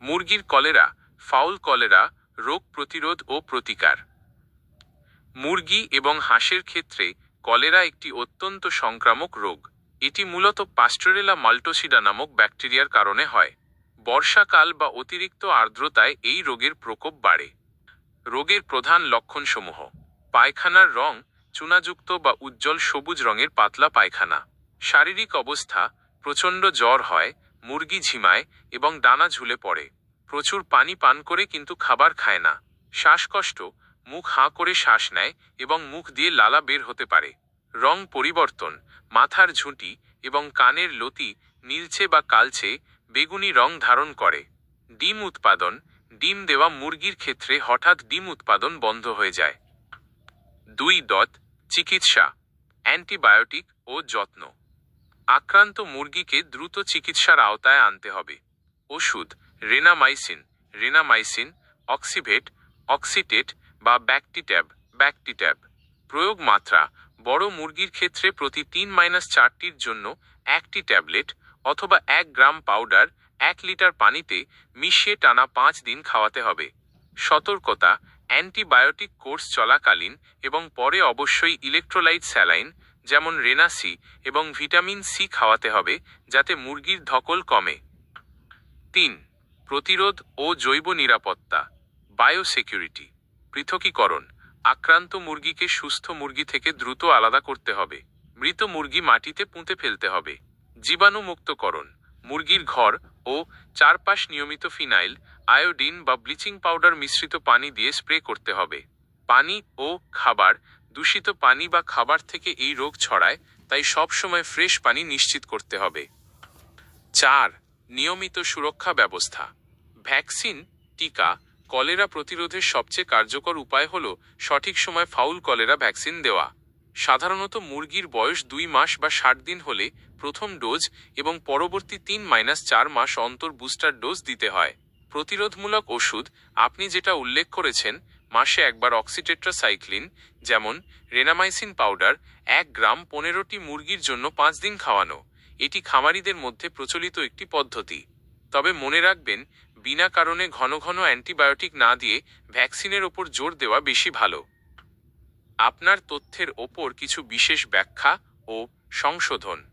মুরগির cholera, fowl cholera, রোগ প্রতিরোধ ও প্রতিকার। মুরগি এবং হাঁসের ক্ষেত্রে কলেরা একটি অত্যন্ত সংক্রামক রোগ। এটি মূলত পাস্টোরেলা মাল্টোসিডা নামক ব্যাকটেরিয়ার কারণে হয়। বর্ষাকাল বা অতিরিক্ত আর্দ্রতায় এই রোগের প্রকোপ বাড়ে। রোগের প্রধান লক্ষণসমূহ। পায়খানার রং চুনাযুক্ত বা উজ্জ্বল সবুজ রঙের পাতলা পায়খানা। শারীরিক অবস্থা প্রচণ্ড জ্বর হয় মুরগি ঝিমায় এবং ডানা ঝুলে পড়ে। প্রচুর পানি পান করে কিন্তু খাবার খায় না। শ্বাসকষ্ট, মুখ হাঁ করে শ্বাস নেয় এবং মুখ দিয়ে লালা বের হতে পারে। রং পরিবর্তন, মাথার ঝুঁটি এবং কানের লতি নীলচে বা কালচে বেগুনি রং ধারণ করে। ডিম উৎপাদন, ডিম দেওয়া মুরগির ক্ষেত্রে হঠাৎ ডিম উৎপাদন বন্ধ হয়ে যায়। দুই দত, চিকিৎসা, অ্যান্টিবায়োটিক ও যত্ন। আক্রান্ত মুরগিকে দ্রুত চিকিৎসার আওতায় আনতে হবে। ওষুধ, রেনামাইসিন রেনামাইসিন, অক্সিভেট, অক্সিটেট বা ব্যাকটিট্যাব ব্যাকটিট্যাব। প্রয়োগ মাত্রা, বড় মুরগির ক্ষেত্রে প্রতি তিন মাইনাস চারটির জন্য একটি ট্যাবলেট অথবা এক গ্রাম পাউডার, এক লিটার পানিতে মিশিয়ে টানা পাঁচ দিন খাওয়াতে হবে। সতর্কতা, অ্যান্টিবায়োটিক কোর্স চলাকালীন এবং পরে অবশ্যই ইলেকট্রোলাইট স্যালাইন যেমন রেনাসি এবং ভিটামিন সি খাওয়াতে হবে যাতে মুরগির ধকল কমে। তিন, প্রতিরোধ ও জৈব নিরাপত্তা, বায়োসিকিউরিটি, পৃথকীকরণ, আক্রান্ত মুরগিকে সুস্থ মুরগি থেকে দ্রুত আলাদা করতে হবে, মৃত মুরগি মাটিতে পুঁতে ফেলতে হবে, জীবাণুমুক্তকরণ, মুরগির ঘর ও চারপাশ নিয়মিত ফিনাইল, আয়োডিন বা ব্লিচিং পাউডার মিশ্রিত পানি দিয়ে স্প্রে করতে হবে, পানি ও খাবার দূষিত পানি বা খাবার থেকে এই রোগ ছড়ায়, তাই সবসময় ফ্রেশ পানি নিশ্চিত করতে হবে। চার, নিয়মিত সুরক্ষা ব্যবস্থা। ভ্যাকসিন, টিকা, কলেরা প্রতিরোধের সবচেয়ে কার্যকর উপায় হল সঠিক সময় ফাউল কলেরা ভ্যাকসিন দেওয়া। সাধারণত মুরগির বয়স দুই মাস বা ষাট দিন হলে প্রথম ডোজ এবং পরবর্তী তিন মাইনাস চার মাস অন্তর বুস্টার ডোজ দিতে হয়। প্রতিরোধমূলক ওষুধ, আপনি যেটা উল্লেখ করেছেন মাসে একবার অক্সিটেট্রাসাইক্লিন, যেমন রেনামাইসিন পাউডার, এক গ্রাম পনেরোটি মুরগির জন্য পাঁচ দিন খাওয়ানো। এটি খামারিদের মধ্যে প্রচলিত একটি পদ্ধতি। তবে মনে রাখবেন, বিনা কারণে ঘন ঘন অ্যান্টিবায়োটিক না দিয়ে ভ্যাকসিনের ওপর জোর দেওয়া বেশি ভালো। আপনার তথ্যের ওপর কিছু বিশেষ ব্যাখ্যা ও সংশোধন।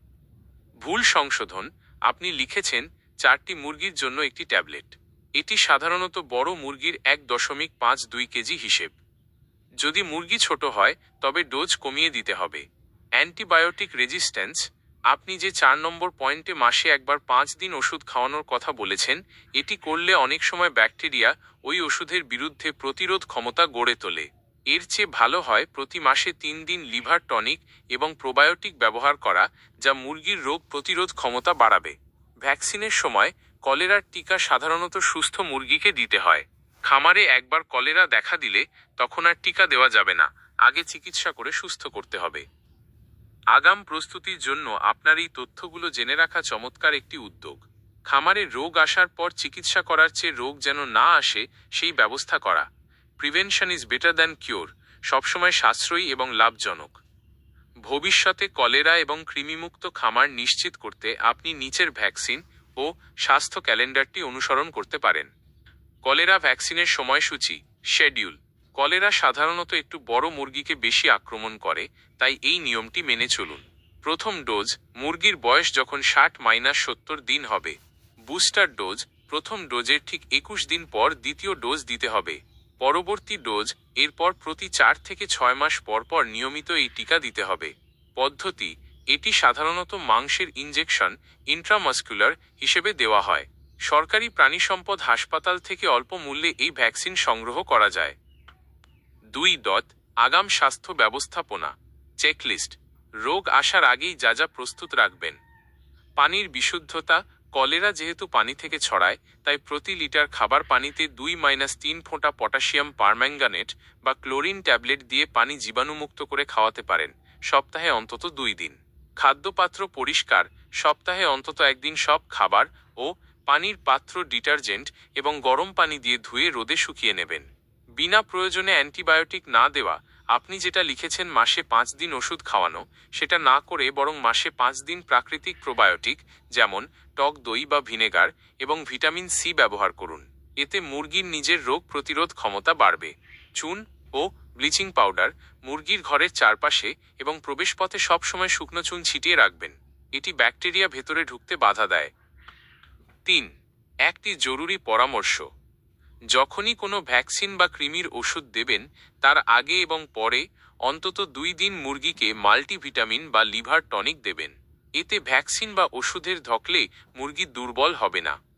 ভুল সংশোধন, আপনি লিখেছেন, চারটি মুরগির জন্য একটি ট্যাবলেট। এটি সাধারণত বড় মুরগির এক দশমিক পাঁচ দুই কেজি হিসেব। যদি মুরগি ছোট হয়, তবে ডোজ কমিয়ে দিতে হবে। অ্যান্টিবায়োটিক রেজিস্ট্যান্স, আপনি যে চার নম্বর পয়েন্টে মাসে একবার পাঁচ দিন ওষুধ খাওয়ানোর কথা বলেছেন, এটি করলে অনেক সময় ব্যাকটেরিয়া ওই ওষুধের বিরুদ্ধে প্রতিরোধ ক্ষমতা গড়ে তোলে। এর চেয়ে ভালো হয় প্রতি মাসে তিন দিন লিভার টনিক এবং প্রোবায়োটিক ব্যবহার করা, যা মুরগির রোগ প্রতিরোধ ক্ষমতা বাড়াবে। ভ্যাকসিনের সময় কলেরার টিকা সাধারণত সুস্থ মুরগিকে দিতে হয়। খামারে একবার কলেরা দেখা দিলে তখন আর টিকা দেওয়া যাবে না। আগে চিকিৎসা করে সুস্থ করতে হবে। আগাম প্রস্তুতির জন্য আপনার এই তথ্যগুলো জেনে রাখা চমৎকার একটি উদ্যোগ। খামারে রোগ আসার পর চিকিৎসা করার চেয়ে রোগ যেন না আসে, সেই ব্যবস্থা করা। Prevention is better than cure সবসময় সাশ্রয়ী এবং লাভজনক। ভবিষ্যতে কলেরা এবং কৃমিমুক্ত খামার নিশ্চিত করতে আপনি নিচের ভ্যাকসিন ও স্বাস্থ্য ক্যালেন্ডারটি অনুসরণ করতে পারেন। কলেরা ভ্যাকসিনের সময়সূচি শেডিউল কলেরা সাধারণত একটু বড় মুরগিকে বেশি আক্রমণ করে, তাই এই নিয়মটি মেনে চলুন। প্রথম ডোজ, মুরগির বয়স যখন ষাট মাইনাস সত্তর দিন হবে। বুস্টার ডোজ, প্রথম ডোজের ঠিক একুশ দিন পর দ্বিতীয় ডোজ দিতে হবে। পরবর্তী ডোজ, এরপর প্রতি চার থেকে ছয় মাস পর পর নিয়মিত এই টিকা দিতে হবে। পদ্ধতি এটি সাধারণত মাংসের ইনজেকশন ইন্ট্রামাস্কুলার হিসেবে দেওয়া হয়। সরকারি প্রাণী সম্পদ হাসপাতাল থেকে অল্প মূল্যে এই ভ্যাকসিন সংগ্রহ করা যায়। দুই দত আগাম স্বাস্থ্য ব্যবস্থাপনা, চেকলিস্ট, রোগ আসার আগেই যা যা প্রস্তুত রাখবেন। পানির বিশুদ্ধতা, কলেরা যেহেতু পানি থেকে ছড়ায়, তাই প্রতি লিটার খাবার পানিতে দুই মাইনাস তিন ফোঁটা পটাশিয়াম পারম্যাঙ্গানেট বা ক্লোরিন ট্যাবলেট দিয়ে পানি জীবাণুমুক্ত করে খাওয়াতে পারেন। সপ্তাহে অন্তত দুই দিন। খাদ্যপাত্র পরিষ্কার, সপ্তাহে অন্তত একদিন সব খাবার ও পানির পাত্র ডিটারজেন্ট এবং গরম পানি দিয়ে ধুয়ে রোদে শুকিয়ে নেবেন। বিনা প্রয়োজনে অ্যান্টিবায়োটিক না দেওয়া, আপনি যেটা লিখেছেন মাসে পাঁচ দিন ওষুধ খাওয়ানো, সেটা না করে বরং মাসে পাঁচ দিন প্রাকৃতিক প্রোবায়োটিক, যেমন টক দই বা ভিনেগার এবং ভিটামিন সি ব্যবহার করুন। এতে মুরগির নিজের রোগ প্রতিরোধ ক্ষমতা বাড়বে। চুন ও ব্লিচিং পাউডার মুরগির ঘরের চারপাশে এবং প্রবেশপথে সবসময় শুকনো চুন ছিটিয়ে রাখবেন। এটি ব্যাকটেরিয়া ভেতরে ঢুকতে বাধা দেয়। তিন, একটি জরুরি পরামর্শ। যখনই কোনো ভ্যাকসিন বা কৃমির ওষুধ দেবেন, তার আগে এবং পরে অন্তত দুই দিন মুরগিকে মাল্টিভিটামিন বা লিভার টনিক দেবেন। এতে ভ্যাকসিন বা ওষুধের ধকলে মুরগি দুর্বল হবে না।